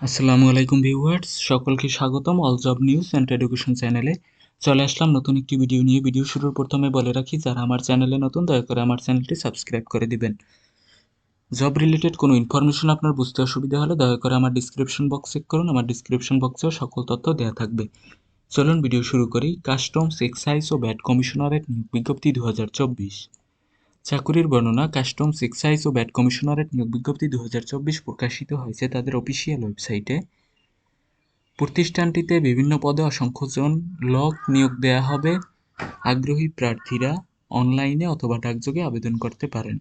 আসসালামু আলাইকুম ভিউয়ার্স, সকলকে স্বাগতম all job news and education চ্যানেলে চলে আসলাম নতুন একটি ভিডিও নিয়ে। ভিডিও শুরুর প্রথমে বলে রাখি, যারা আমার চ্যানেলে নতুন, দয়া করে আমার চ্যানেলটি সাবস্ক্রাইব করে দিবেন। জব রিলেটেড কোনো ইনফরমেশন আপনার বুঝতে অসুবিধা হলে দয়া করে আমার ডিসক্রিপশন বক্স চেক করুন। আমার ডিসক্রিপশন বক্সেও সকল তথ্য দেওয়া থাকবে। চলুন ভিডিও শুরু করি। কাস্টমস এক্সাইজ ও ব্যাট কমিশনারের বিজ্ঞপ্তি দু হাজার চব্বিশ। চাকুরির বর্ণনা কাস্টমস এক্সাইজ ও ব্যাট কমিশনারের নিয়োগ বিজ্ঞপ্তি দু হাজার চব্বিশ প্রকাশিত হয়েছে তাদের অফিসিয়াল ওয়েবসাইটে। প্রতিষ্ঠানটিতে বিভিন্ন পদে অসংখ্য জন লোক নিয়োগ দেয়া হবে। আগ্রহী প্রার্থীরা অনলাইনে অথবা ডাকযোগে আবেদন করতে পারেন।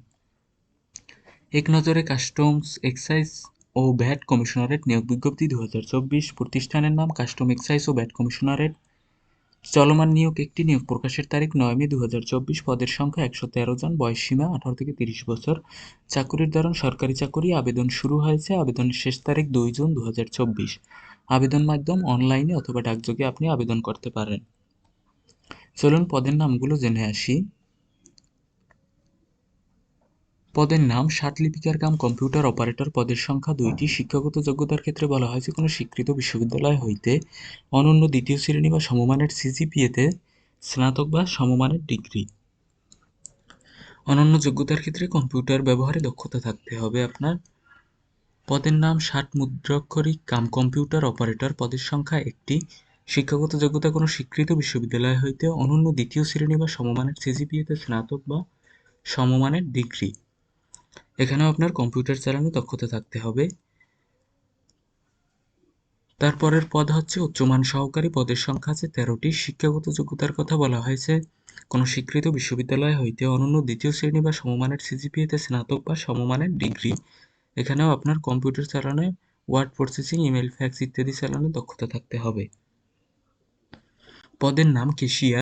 এক নজরে কাস্টমস এক্সাইজ ও ভ্যাট কমিশনারেট নিয়োগ বিজ্ঞপ্তি দু হাজার চব্বিশ প্রতিষ্ঠানের নাম কাস্টম এক্সাইজ ও ভ্যাট কমিশনারেট চলমান নিয়োগ একটি নিয়োগ প্রকাশের তারিখ নয় মে দু হাজার চব্বিশ, পদের সংখ্যা একশো তেরো জন, বয়স সীমা আঠারো থেকে তিরিশ বছর। চাকুরির ধরন, সরকারি চাকুরি, আবেদন শুরু হয়েছে আবেদনের শেষ তারিখ দুই জুন দু আবেদন মাধ্যম অনলাইনে অথবা ডাকযোগে আপনি আবেদন করতে পারেন। চলুন পদের নামগুলো জেনে আসি। পদের নাম লিপিকার কাম কম্পিউটার অপারেটর পদের সংখ্যা দুইটি। শিক্ষাগত যোগ্যতার ক্ষেত্রে বলা হয়েছে, কোনো স্বীকৃত বিশ্ববিদ্যালয় হইতে অনন্য দ্বিতীয় শ্রেণি বা সমমানের সিজিপিএতে স্নাতক বা সমমানের ডিগ্রি। অনন্য যোগ্যতার ক্ষেত্রে কম্পিউটার ব্যবহারে দক্ষতা থাকতে হবে আপনার। পদের নাম ষাট মুদ্রাক্ষরিক কাম কম্পিউটার অপারেটর পদের সংখ্যা একটি। শিক্ষাগত যোগ্যতা, কোনো স্বীকৃত বিশ্ববিদ্যালয় হইতে অনন্য দ্বিতীয় শ্রেণি বা সমমানের সিজিপিএতে স্নাতক বা সমমানের ডিগ্রি। এখানেও আপনার কম্পিউটার চালানো দক্ষতা থাকতে হবে। তারপরের পদ হচ্ছে উচ্চমান সহকারী। পদের সংখ্যা আছে তেরোটি। শিক্ষাগত যোগ্যতার কথা বলা হয়েছে। কোনো স্বীকৃত বিশ্ববিদ্যালয় হইতে অনন্য দ্বিতীয় শ্রেণি বা সমমানের সিজিপিএতে স্নাতক বা সমমানের ডিগ্রি। এখানেও আপনার কম্পিউটার চালানোয় ওয়ার্ড প্রসেসিং, ইমেল, ফ্যাক্স ইত্যাদি চালানোর দক্ষতা থাকতে হবে। পদের নাম কেশিয়ার